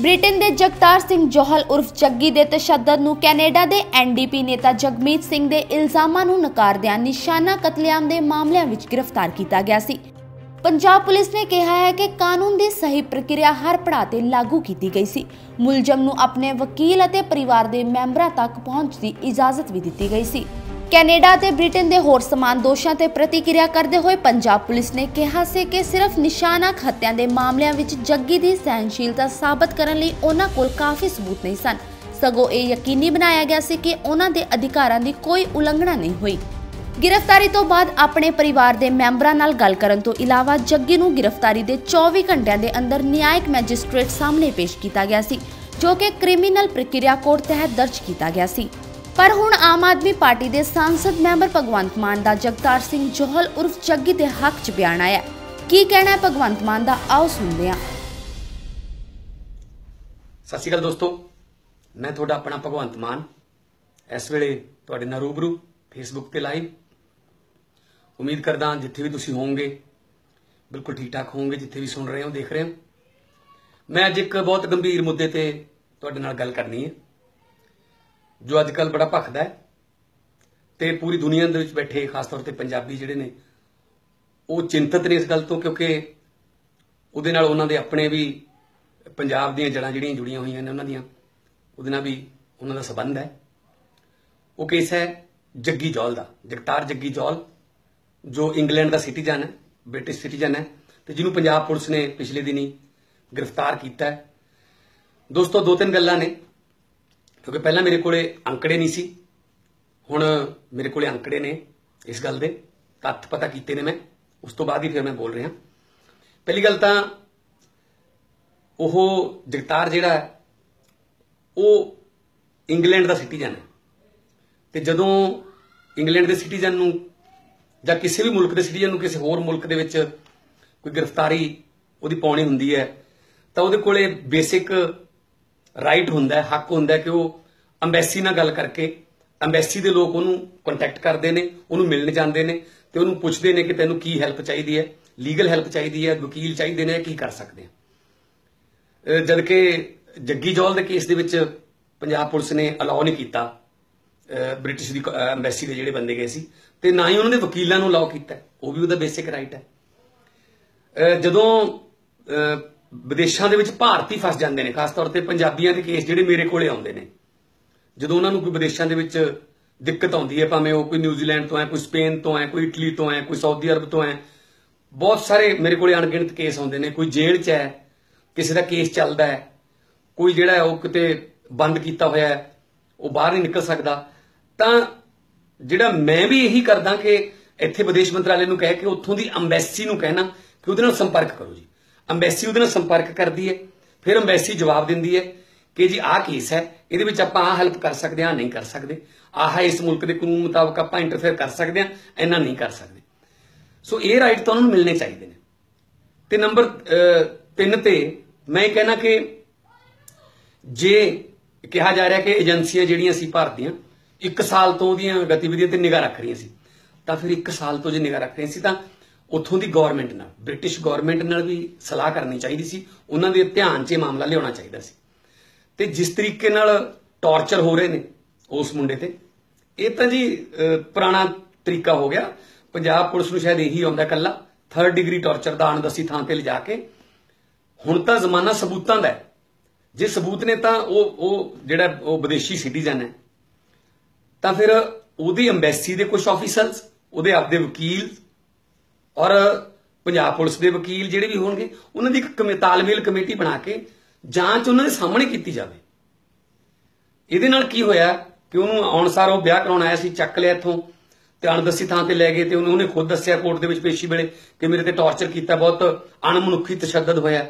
Britain ਦੇ ਜਗਤਾਰ ਸਿੰਘ ਜੋਹਲ ਉਰਫ ਜੱਗੀ ਦੇ ਤਸ਼ੱਦਦ ਨੂੰ ਕੈਨੇਡਾ ਦੇ ਐਨਡੀਪੀ ਨੇਤਾ ਜਗਮੀਤ ਸਿੰਘ ਦੇ ਇਲਜ਼ਾਮਾਂ ਨੂੰ ਨਕਾਰਦਿਆਂ ਨਿਸ਼ਾਨਾ ਕਤਲੇਆਮ ਦੇ ਮਾਮਲਿਆਂ ਵਿੱਚ ਗ੍ਰਿਫਤਾਰ ਕੀਤਾ ਗਿਆ ਸੀ। ਪੰਜਾਬ ਪੁਲਿਸ ਨੇ ਕਿਹਾ ਹੈ ਕਿ ਕਾਨੂੰਨ ਦੀ ਸਹੀ ਪ੍ਰਕਿਰਿਆ ਹਰ ਪੜਾਅ ਤੇ ਲਾਗੂ ਕੀਤੀ ਗਈ ਸੀ। ਮੁਲਜ਼ਮ ਨੂੰ ਆਪਣੇ ਵਕੀਲ ਅਤੇ ਪਰਿਵਾਰ ਦੇ ਮੈਂਬਰਾਂ ਤੱਕ ਪਹੁੰਚ ਦੀ ਇਜਾਜ਼ਤ ਵੀ ਦਿੱਤੀ ਗਈ ਸੀ। ਕੈਨੇਡਾ ਤੇ ਬ੍ਰਿਟੇਨ ਦੇ ਹੋਰ ਸਮਾਨ ਦੋਸ਼ਾਂ ਤੇ ਪ੍ਰਤੀਕਿਰਿਆ ਕਰਦੇ ਹੋਏ ਪੰਜਾਬ ਪੁਲਿਸ ਨੇ ਕਿਹਾ ਸੀ ਕਿ ਸਿਰਫ ਨਿਸ਼ਾਨਾ ਹੱਤਿਆਂ ਦੇ ਮਾਮਲਿਆਂ ਵਿੱਚ ਜੱਗੀ ਦੀ ਸਹਿਨਸ਼ੀਲਤਾ ਸਾਬਤ ਕਰਨ ਲਈ ਉਹਨਾਂ ਕੋਲ ਕਾਫੀ ਸਬੂਤ ਨਹੀਂ ਸਨ। ਸਗੋਂ ਇਹ ਯਕੀਨੀ ਬਣਾਇਆ ਗਿਆ ਸੀ ਕਿ ਉਹਨਾਂ ਦੇ ਅਧਿਕਾਰਾਂ ਦੀ ਕੋਈ ਉਲੰਘਣਾ ਨਹੀਂ ਹੋਈ। ਗ੍ਰਿਫਤਾਰੀ ਤੋਂ ਬਾਅਦ ਆਪਣੇ ਪਰਿਵਾਰ ਦੇ ਮੈਂਬਰਾਂ ਨਾਲ ਗੱਲ ਕਰਨ ਤੋਂ ਇਲਾਵਾ ਜੱਗੀ ਨੂੰ ਗ੍ਰਿਫਤਾਰੀ ਦੇ 24 ਘੰਟਿਆਂ ਦੇ ਅੰਦਰ ਨਿਆਇਕ ਮੈਜਿਸਟ੍ਰੇਟ ਸਾਹਮਣੇ ਪੇਸ਼ ਕੀਤਾ ਗਿਆ ਸੀ, ਜੋ ਕਿ ਕ੍ਰਿਮੀਨਲ ਪ੍ਰਕਿਰਿਆ ਕੋਡ ਤਹਿਤ ਦਰਜ ਕੀਤਾ ਗਿਆ ਸੀ। ਪਰ ਹੁਣ ਆਮ ਆਦਮੀ ਪਾਰਟੀ ਦੇ ਸੰਸਦ ਮੈਂਬਰ ਭਗਵੰਤ ਮਾਨ ਦਾ ਜਗਤਾਰ ਸਿੰਘ ਜੋਹਲ ਉਰਫ ਜੱਗੀ ਦੇ ਹੱਕ 'ਚ ਬਿਆਨ ਆਇਆ ਕੀ ਕਹਿਣਾ ਹੈ ਭਗਵੰਤ ਮਾਨ ਦਾ? ਆਓ ਸੁਣਦੇ ਹਾਂ। ਸਤਿ ਸ਼੍ਰੀ ਅਕਾਲ ਦੋਸਤੋ। ਮੈਂ ਤੁਹਾਡਾ ਆਪਣਾ ਭਗਵੰਤ ਮਾਨ। ਇਸ ਵੇਲੇ ਤੁਹਾਡੇ ਨਾਲ ਰੂਬਰੂ ਫੇਸਬੁੱਕ ਤੇ ਲਾਈਵ ਉਮੀਦ ਕਰਦਾ ਜਿੱਥੇ ਵੀ ਤੁਸੀਂ ਹੋਵੋਗੇ, ਬਿਲਕੁਲ ਠੀਕ ਠਾਕ ਹੋਵੋਗੇ, ਜਿੱਥੇ ਵੀ ਸੁਣ ਰਹੇ ਹੋ, ਦੇਖ ਰਹੇ ਹੋ। ਮੈਂ ਅੱਜ ਇੱਕ ਬਹੁਤ ਗੰਭੀਰ ਮੁੱਦੇ ਤੇ ਤੁਹਾਡੇ ਨਾਲ ਗੱਲ ਕਰਨੀ ਹੈ। ਜੋ ਅੱਜ ਕੱਲ ਬੜਾ ਭਖਦਾ ਹੈ, ਤੇ ਪੂਰੀ ਦੁਨੀਆ ਦੇ ਵਿੱਚ ਬੈਠੇ ਖਾਸ ਤੌਰ ਤੇ ਪੰਜਾਬੀ ਜਿਹੜੇ ਨੇ, ਉਹ ਚਿੰਤਤ ਨੇ ਇਸ ਗੱਲ ਤੋਂ ਕਿਉਂਕਿ ਉਹਦੇ ਨਾਲ ਉਹਨਾਂ ਦੇ ਆਪਣੇ ਵੀ ਪੰਜਾਬ ਦੀਆਂ ਜੜਾਂ ਜਿਹੜੀਆਂ ਜੁੜੀਆਂ ਹੋਈਆਂ ਨੇ ਉਹਨਾਂ ਦੀਆਂ, ਉਹਦੇ ਨਾਲ ਵੀ ਉਹਨਾਂ ਦਾ ਸਬੰਧ ਹੈ। ਉਹ ਕੇਸ ਹੈ ਜੱਗੀ ਜੌਲ ਦਾ, ਜਗਤਾਰ ਜੱਗੀ ਜੌਲ, ਜੋ ਇੰਗਲੈਂਡ ਦਾ ਸਿਟੀਜ਼ਨ ਹੈ, ਬ੍ਰਿਟਿਸ਼ ਸਿਟੀਜ਼ਨ ਹੈ, ਤੇ ਜਿਹਨੂੰ ਪੰਜਾਬ ਪੁਲਿਸ ਨੇ ਪਿਛਲੇ ਦਿਨੀ ਗ੍ਰਿਫਤਾਰ ਕੀਤਾ ਹੈ। ਦੋਸਤੋ, ਦੋ ਤਿੰਨ ਗੱਲਾਂ ਨੇ। ਕਿਉਂਕਿ ਪਹਿਲਾਂ ਮੇਰੇ ਕੋਲੇ ਅੰਕੜੇ ਨਹੀਂ ਸੀ। ਹੁਣ ਮੇਰੇ ਕੋਲੇ ਅੰਕੜੇ ਨੇ ਇਸ ਗੱਲ ਦੇ। ਤੱਥ ਪਤਾ ਕੀਤੇ ਨੇ ਮੈਂ। ਉਸ ਤੋਂ ਬਾਅਦ ਹੀ ਫਿਰ ਮੈਂ ਬੋਲ ਰਿਹਾ। ਪਹਿਲੀ ਗੱਲ ਤਾਂ ਉਹ ਜਗਤਾਰ ਜਿਹੜਾ ਉਹ ਇੰਗਲੈਂਡ ਦਾ ਸਿਟੀਜ਼ਨ ਹੈ। ਤੇ ਜਦੋਂ ਇੰਗਲੈਂਡ ਦੇ ਸਿਟੀਜ਼ਨ ਨੂੰ ਜਾਂ ਕਿਸੇ ਵੀ ਮੁਲਕ ਦੇ ਸਿਟੀਜ਼ਨ ਨੂੰ ਕਿਸੇ ਹੋਰ ਮੁਲਕ ਦੇ ਵਿੱਚ ਕੋਈ ਗ੍ਰਿਫਤਾਰੀ ਉਹਦੀ ਪਾਉਣੀ ਹੁੰਦੀ ਹੈ, ਤਾਂ ਉਹਦੇ ਕੋਲੇ ਬੇਸਿਕ ਰਾਈਟ ਹੁੰਦਾ ਹੱਕ ਹੁੰਦਾ ਕਿ ਉਹ ਐਮਬੈਸੀ ਨਾਲ ਗੱਲ ਕਰਕੇ ਐਮਬੈਸੀ ਦੇ ਲੋਕ ਉਹਨੂੰ ਕੰਟੈਕਟ ਕਰਦੇ ਨੇ, ਉਹਨੂੰ ਮਿਲਣ ਜਾਂਦੇ ਨੇ ਤੇ ਉਹਨੂੰ ਪੁੱਛਦੇ ਨੇ ਕਿ ਤੈਨੂੰ ਕੀ ਹੈਲਪ ਚਾਹੀਦੀ ਹੈ ਲੀਗਲ ਹੈਲਪ ਚਾਹੀਦੀ ਹੈ, ਵਕੀਲ ਚਾਹੀਦੇ ਨੇ, ਕੀ ਕਰ ਸਕਦੇ ਆ। ਜਦ ਕਿ ਜੱਗੀ ਜੌਲ ਦੇ ਕੇਸ ਦੇ ਵਿੱਚ ਪੰਜਾਬ ਪੁਲਿਸ ਨੇ ਅਲਾਉ ਨਹੀਂ ਕੀਤਾ ਬ੍ਰਿਟਿਸ਼ ਦੀ ਐਮਬੈਸੀ ਦੇ ਜਿਹੜੇ ਬੰਦੇ ਗਏ ਸੀ ਤੇ ਨਾ ਹੀ ਉਹਨਾਂ ਨੇ ਵਕੀਲਾਂ ਨੂੰ ਅਲਾਉ ਕੀਤਾ, ਉਹ ਵੀ ਉਹਦਾ ਬੇਸਿਕ ਰਾਈਟ ਹੈ। ਜਦੋਂ ਵਿਦੇਸ਼ਾਂ ਦੇ ਵਿੱਚ ਭਾਰਤੀ ਫਸ ਜਾਂਦੇ ਨੇ, ਖਾਸ ਤੌਰ ਤੇ ਪੰਜਾਬੀਆਂ ਦੇ ਕੇਸ ਜਿਹੜੇ ਮੇਰੇ ਕੋਲੇ ਆਉਂਦੇ ਨੇ। ਜਦੋਂ ਉਹਨਾਂ ਨੂੰ ਕੋਈ ਵਿਦੇਸ਼ਾਂ ਦੇ ਵਿੱਚ ਦਿੱਕਤ ਆਉਂਦੀ ਹੈ, ਭਾਵੇਂ ਉਹ ਕੋਈ ਨਿਊਜ਼ੀਲੈਂਡ ਤੋਂ ਹੈ, ਕੋਈ ਸਪੇਨ ਤੋਂ ਹੈ, ਕੋਈ ਇਟਲੀ ਤੋਂ ਹੈ, ਕੋਈ ਸਾਊਦੀ ਅਰਬ ਤੋਂ ਹੈ, ਬਹੁਤ ਸਾਰੇ ਮੇਰੇ ਕੋਲੇ ਅਣਗਿਣਤ ਕੇਸ ਆਉਂਦੇ ਨੇ। ਕੋਈ ਜੇਲ੍ਹ 'ਚ ਹੈ, ਕਿਸੇ ਦਾ ਕੇਸ ਚੱਲਦਾ ਹੈ, ਕੋਈ ਜਿਹੜਾ ਉਹ ਕਿਤੇ ਬੰਦ ਕੀਤਾ ਹੋਇਆ ਹੈ, ਉਹ ਬਾਹਰ ਨਹੀਂ ਨਿਕਲ ਸਕਦਾ। ਤਾਂ ਜਿਹੜਾ ਮੈਂ ਵੀ ਇਹੀ ਕਰਦਾ ਕਿ ਇੱਥੇ ਵਿਦੇਸ਼ ਮੰਤਰਾਲੇ ਨੂੰ ਕਹਿ ਕੇ ਉੱਥੋਂ ਦੀ ਐਮਬੈਸੀ ਨੂੰ ਕਹਿਣਾ ਕਿ ਉਹਦੇ ਨਾਲ ਸੰਪਰਕ ਕਰੋ ਜੀ। ਅੰਬੈਸੀ ਉਹਦੇ ਨਾਲ ਸੰਪਰਕ ਕਰਦੀ ਹੈ, ਫਿਰ ਅੰਬੈਸੀ ਜਵਾਬ ਦਿੰਦੀ ਹੈ ਕਿ ਜੀ ਆਹ ਕੇਸ ਹੈ, ਇਹਦੇ ਵਿੱਚ ਆਪਾਂ ਆਹ ਹੈਲਪ ਕਰ ਸਕਦੇ ਹਾਂ ਨਹੀਂ ਕਰ ਸਕਦੇ। ਆਹ ਇਸ ਮੁਲਕ ਦੇ ਕਾਨੂੰਨ ਮੁਤਾਬਕ ਆਪਾਂ ਇੰਟਰਫੇਅਰ ਕਰ ਸਕਦੇ ਹਾਂ, ਇੰਨਾ ਨਹੀਂ ਕਰ ਸਕਦੇ। ਸੋ ਇਹ ਰਾਈਟ ਤਾਂ ਉਹਨਾਂ ਨੂੰ ਮਿਲਣੇ ਚਾਹੀਦੇ ਨੇ। ਤੇ ਨੰਬਰ 3 ਤੇ ਮੈਂ ਇਹ ਕਹਿਣਾ ਕਿ ਜੇ ਕਿਹਾ ਜਾ ਰਿਹਾ ਕਿ ਏਜੰਸੀਆਂ ਜਿਹੜੀਆਂ ਸੀ ਭਾਰਤੀਆਂ 1 ਸਾਲ ਤੋਂ ਉਹਦੀਆਂ ਗਤੀਵਿਧੀਆਂ ਤੇ ਨਿਗਾਹ ਰੱਖ ਰਹੀਆਂ ਸੀ, ਤਾਂ ਫਿਰ 1 ਸਾਲ ਤੋਂ ਜੇ ਨਿਗਾਹ ਰੱਖ ਰਹੀਆਂ ਸੀ ਤਾਂ ਉੱਥੋਂ ਦੀ ਗਵਰਨਮੈਂਟ ਨਾਲ ਬ੍ਰਿਟਿਸ਼ ਗਵਰਨਮੈਂਟ ਨਾਲ ਵੀ ਸਲਾਹ ਕਰਨੀ ਚਾਹੀਦੀ ਸੀ। ਉਹਨਾਂ ਦੇ ਧਿਆਨ 'ਚ ਇਹ ਮਾਮਲਾ ਲਿਆਉਣਾ ਚਾਹੀਦਾ ਸੀ। ਤੇ ਜਿਸ ਤਰੀਕੇ ਨਾਲ ਟਾਰਚਰ ਹੋ ਰਹੇ ਨੇ ਉਸ ਮੁੰਡੇ ਤੇ, ਇਹ ਤਾਂ ਜੀ ਪੁਰਾਣਾ ਤਰੀਕਾ ਹੋ ਗਿਆ। ਪੰਜਾਬ ਪੁਲਿਸ ਨੂੰ ਸ਼ਾਇਦ ਇਹੀ ਆਉਂਦਾ ਕੱਲਾ 3rd ਡਿਗਰੀ ਟਾਰਚਰ ਦਾ ਅਣਦਸੀ ਥਾਂ ਤੇ ਲਿਜਾ ਕੇ। ਹੁਣ ਤਾਂ ਜ਼ਮਾਨਾ ਸਬੂਤਾਂ ਦਾ ਹੈ। ਜੇ ਸਬੂਤ ਨੇ ਤਾਂ ਉਹ ਉਹ ਜਿਹੜਾ ਉਹ ਵਿਦੇਸ਼ੀ ਸਿਟੀਜ਼ਨ ਹੈ, ਤਾਂ ਫਿਰ ਉਹਦੀ ਐਮਬੈਸੀ ਦੇ ਕੁਝ ਆਫੀਸਰਸ ਉਹਦੇ ਆਪਦੇ ਵਕੀਲ ਔਰ ਪੰਜਾਬ ਪੁਲਿਸ ਦੇ ਵਕੀਲ ਜਿਹੜੇ ਵੀ ਹੋਣਗੇ, ਉਹਨਾਂ ਦੀ ਇੱਕ ਤਾਲਮੇਲ ਕਮੇਟੀ ਬਣਾ ਕੇ ਜਾਂਚ ਉਹਨਾਂ ਦੇ ਸਾਹਮਣੇ ਕੀਤੀ ਜਾਵੇ। ਇਹਦੇ ਨਾਲ ਕੀ ਹੋਇਆ ਕਿ ਉਹਨੂੰ ਆਉਣਸਾਰ ਉਹ ਵਿਆਹ ਕਰਾਉਣ ਆਇਆ ਸੀ, ਚੱਕ ਲਿਆ ਇੱਥੋਂ, ਤੇ ਅਣਦੱਸੀ ਥਾਂ ਤੇ ਲੈ ਗਏ ਤੇ ਉਹਨੇ ਖੁਦ ਦੱਸਿਆ ਕੋਰਟ ਦੇ ਵਿੱਚ ਪੇਸ਼ੀ ਵੇਲੇ ਕਿ ਮੇਰੇ ਤੇ ਟਾਰਚਰ ਕੀਤਾ, ਬਹੁਤ ਅਣਮਨੁੱਖੀ ਤਸ਼ੱਦਦ ਹੋਇਆ।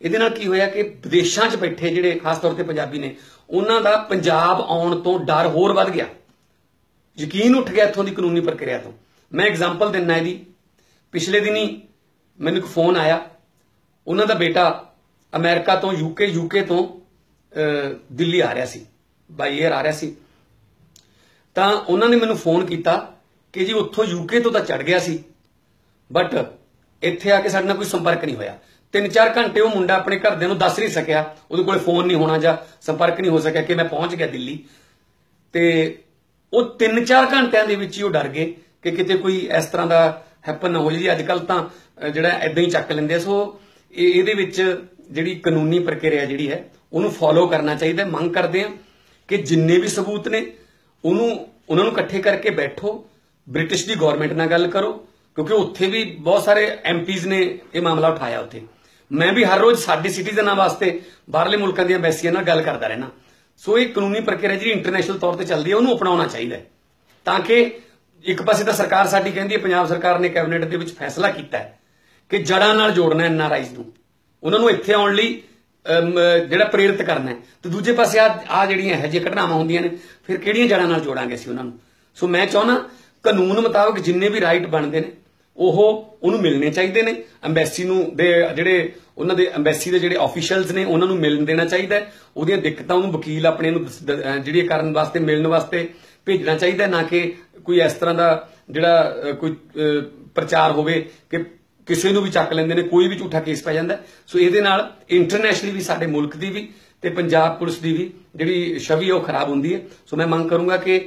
ਇਹਦੇ ਨਾਲ ਕੀ ਹੋਇਆ ਕਿ ਵਿਦੇਸ਼ਾਂ 'ਚ ਬੈਠੇ ਜਿਹੜੇ ਖਾਸ ਤੌਰ ਤੇ ਪੰਜਾਬੀ ਨੇ, ਉਹਨਾਂ ਦਾ ਪੰਜਾਬ ਆਉਣ ਤੋਂ ਡਰ ਹੋਰ ਵੱਧ ਗਿਆ। ਯਕੀਨ ਉੱਠ ਗਿਆ ਇੱਥੋਂ ਦੀ ਕਾਨੂੰਨੀ ਪ੍ਰਕਿਰਿਆ ਤੋਂ। ਮੈਂ ਐਗਜ਼ਾਮਪਲ ਦਿੰਨਾ ਇਹਦੀ। ਪਿਛਲੇ ਦਿਨੀ ਮੈਨੂੰ ਇੱਕ ਫੋਨ ਆਇਆ। ਉਹਨਾਂ ਦਾ ਬੇਟਾ ਅਮਰੀਕਾ ਤੋਂ ਯੂਕੇ ਯੂਕੇ ਤੋਂ ਦਿੱਲੀ ਆ ਰਿਹਾ ਸੀ। ਬਾਈ 에ਅਰ ਆ ਰਿਹਾ ਸੀ। ਤਾਂ ਉਹਨਾਂ ਨੇ ਮੈਨੂੰ ਫੋਨ ਕੀਤਾ ਕਿ ਜੀ ਉੱਥੋਂ ਯੂਕੇ ਤੋਂ ਤਾਂ ਚੜ ਗਿਆ ਸੀ, ਬਟ ਇੱਥੇ ਆ ਕੇ ਸਾਡੇ ਨਾਲ ਕੋਈ ਸੰਪਰਕ ਨਹੀਂ ਹੋਇਆ। 3-4 ਘੰਟੇ ਉਹ ਮੁੰਡਾ ਆਪਣੇ ਘਰਦਿਆਂ ਨੂੰ ਦੱਸ ਨਹੀਂ ਸਕਿਆ, ਉਹਦੇ ਕੋਲ ਫੋਨ ਨਹੀਂ ਹੋਣਾ ਜਾਂ ਸੰਪਰਕ ਨਹੀਂ ਹੋ ਸਕਿਆ ਕਿ ਮੈਂ ਪਹੁੰਚ ਗਿਆ ਦਿੱਲੀ। ਤੇ ਉਹ 3-4 ਘੰਟਿਆਂ ਦੇ ਵਿੱਚ ਹੀ ਉਹ ਡਰ ਗਏ ਕਿ ਕਿਤੇ ਕੋਈ ਇਸ ਤਰ੍ਹਾਂ ਦਾ ਹੈਪਨ ਨਾ ਹੋ ਜੀ ਅੱਜ ਕੱਲ ਤਾਂ ਜਿਹੜਾ ਐਦਾਂ ਹੀ ਚੱਕ ਲੈਂਦੇ ਆ। ਸੋ, ਇਹ- ਇਹਦੇ ਵਿੱਚ ਜਿਹੜੀ ਕਾਨੂੰਨੀ ਪ੍ਰਕਿਰਿਆ ਜਿਹੜੀ ਹੈ, ਉਹਨੂੰ ਫੋਲੋ ਕਰਨਾ ਚਾਹੀਦਾ ਮੰਗ ਕਰਦੇ ਆ ਕਿ ਜਿੰਨੇ ਵੀ ਸਬੂਤ ਨੇ, ਉਹਨੂੰ, ਉਹਨਾਂ ਨੂੰ ਇਕੱਠੇ ਕਰਕੇ ਬੈਠੋ। ਬ੍ਰਿਟਿਸ਼ ਦੀ ਗਵਰਨਮੈਂਟ ਨਾਲ ਗੱਲ ਕਰੋ, ਕਿਉਂਕਿ ਉੱਥੇ ਵੀ ਬਹੁਤ ਸਾਰੇ ਐਮਪੀਜ਼ ਨੇ ਇਹ ਮਾਮਲਾ ਉਠਾਇਆ ਉੱਥੇ। ਮੈਂ ਵੀ ਹਰ ਰੋਜ਼ ਸਾਡੇ ਸਿਟੀਜ਼ਨਾਂ ਵਾਸਤੇ ਬਾਹਰਲੇ ਮੁਲਕਾਂ ਦੀਆਂ ਐਮਬੈਸੀਆਂ ਨਾਲ ਗੱਲ ਕਰਦਾ ਰਹਿਣਾ ਸੋ, ਇਹ ਕਾਨੂੰਨੀ ਪ੍ਰਕਿਰਿਆ ਜਿਹੜੀ ਇੰਟਰਨੈਸ਼ਨਲ ਤੌਰ ਤੇ ਚੱਲਦੀ ਹੈ, ਉਹਨੂੰ ਅਪਣਾਉਣਾ ਚਾਹੀਦਾ ਤਾਂ ਕਿ ਇੱਕ ਪਾਸੇ ਤਾਂ ਸਰਕਾਰ ਸਾਡੀ ਕਹਿੰਦੀ ਹੈ, ਪੰਜਾਬ ਸਰਕਾਰ ਨੇ ਕੈਬਨਿਟ ਦੇ ਵਿੱਚ ਫੈਸਲਾ ਕੀਤਾ ਹੈ ਕਿ ਜੜਾਂ ਨਾਲ ਜੋੜਨਾ ਐਨਆਰਆਈਜ਼ ਨੂੰ। ਉਹਨਾਂ ਨੂੰ ਇੱਥੇ ਆਉਣ ਲਈ ਜਿਹੜਾ ਪ੍ਰੇਰਿਤ ਕਰਨਾ ਹੈ। ਤੇ ਦੂਜੇ ਪਾਸੇ ਆ ਆ ਜਿਹੜੀਆਂ ਇਹੋ ਜਿਹੀਆਂ ਘਟਨਾਵਾਂ ਹੁੰਦੀਆਂ ਨੇ, ਫਿਰ ਕਿਹੜੀਆਂ ਜੜਾਂ ਨਾਲ ਜੋੜਾਂਗੇ ਅਸੀਂ ਉਹਨਾਂ ਨੂੰ? ਸੋ ਮੈਂ ਚਾਹੁੰਦਾ, ਕਾਨੂੰਨ ਮੁਤਾਬਕ ਜਿੰਨੇ ਵੀ ਰਾਈਟ ਬਣਦੇ ਨੇ, ਉਹ ਉਹਨੂੰ ਮਿਲਣੇ ਚਾਹੀਦੇ ਨੇ। ਐਮਬੈਸੀ ਨੂੰ ਦੇ, ਜਿਹੜੇ ਉਹਨਾਂ ਦੇ, ਐਮਬੈਸੀ ਦੇ ਜਿਹੜੇ ਆਫੀਸ਼ੀਅਲਸ ਨੇ, ਉਹਨਾਂ ਨੂੰ ਮਿਲਣ ਦੇਣਾ ਚਾਹੀਦਾ ਉਹਦੀਆਂ ਦਿੱਕਤਾਂ ਉਹਨੂੰ ਵਕੀਲ ਆਪਣੇ ਨੂੰ ਜਿਹੜੀ ਕਰਨ ਵਾਸਤੇ, ਮਿਲਣ ਵਾਸਤੇ ਭੇਜਣਾ ਚਾਹੀਦਾ ਨਾ ਕਿ ਕੋਈ ਇਸ ਤਰ੍ਹਾਂ ਦਾ ਜਿਹੜਾ ਕੋਈ ਪ੍ਰਚਾਰ ਹੋਵੇ ਕਿ ਕਿਸੇ ਨੂੰ ਵੀ ਚੱਕ ਲੈਂਦੇ ਨੇ, ਕੋਈ ਵੀ ਝੂਠਾ ਕੇਸ ਪੈ ਜਾਂਦਾ। ਸੋ ਇਹਦੇ ਨਾਲ ਇੰਟਰਨੈਸ਼ਨਲੀ ਵੀ ਸਾਡੇ ਮੁਲਕ ਦੀ ਵੀ ਤੇ ਪੰਜਾਬ ਪੁਲਿਸ ਦੀ ਵੀ ਜਿਹੜੀ ਛਵੀ ਹੈ ਉਹ ਖਰਾਬ ਹੁੰਦੀ ਹੈ। ਸੋ ਮੈਂ ਮੰਗ ਕਰੂੰਗਾ ਕਿ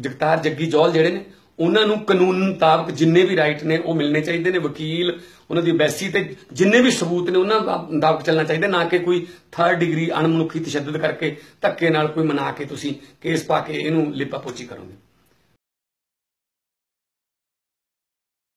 ਜਗਤਾਰ, ਜੱਗੀ ਜੌਲ ਜਿਹੜੇ ਨੇ ਉਹਨਾਂ ਨੂੰ ਕਾਨੂੰਨ ਮੁਤਾਬਕ ਜਿੰਨੇ ਵੀ ਰਾਈਟ ਨੇ, ਉਹ ਮਿਲਣੇ ਚਾਹੀਦੇ ਨੇ, ਵਕੀਲ, ਉਹਨਾਂ ਦੀ ਬੈਸੀ ਤੇ ਜਿੰਨੇ ਵੀ ਸਬੂਤ ਨੇ, ਉਹਨਾਂ ਦਾ ਮੁਤਾਬਕ ਚੱਲਣਾ ਚਾਹੀਦਾ, ਨਾ ਕਿ ਕੋਈ ਥਰਡ ਡਿਗਰੀ ਅਣਮਨੁੱਖੀ ਤਸ਼ੱਦਦ ਕਰਕੇ ਧੱਕੇ ਨਾਲ ਕੋਈ ਮਨਾ ਕੇ ਤੁਸੀਂ ਕੇਸ ਪਾ ਕੇ ਇਹਨੂੰ ਲਿਪਾ ਪੋਚੀ ਕਰੋਗੇ।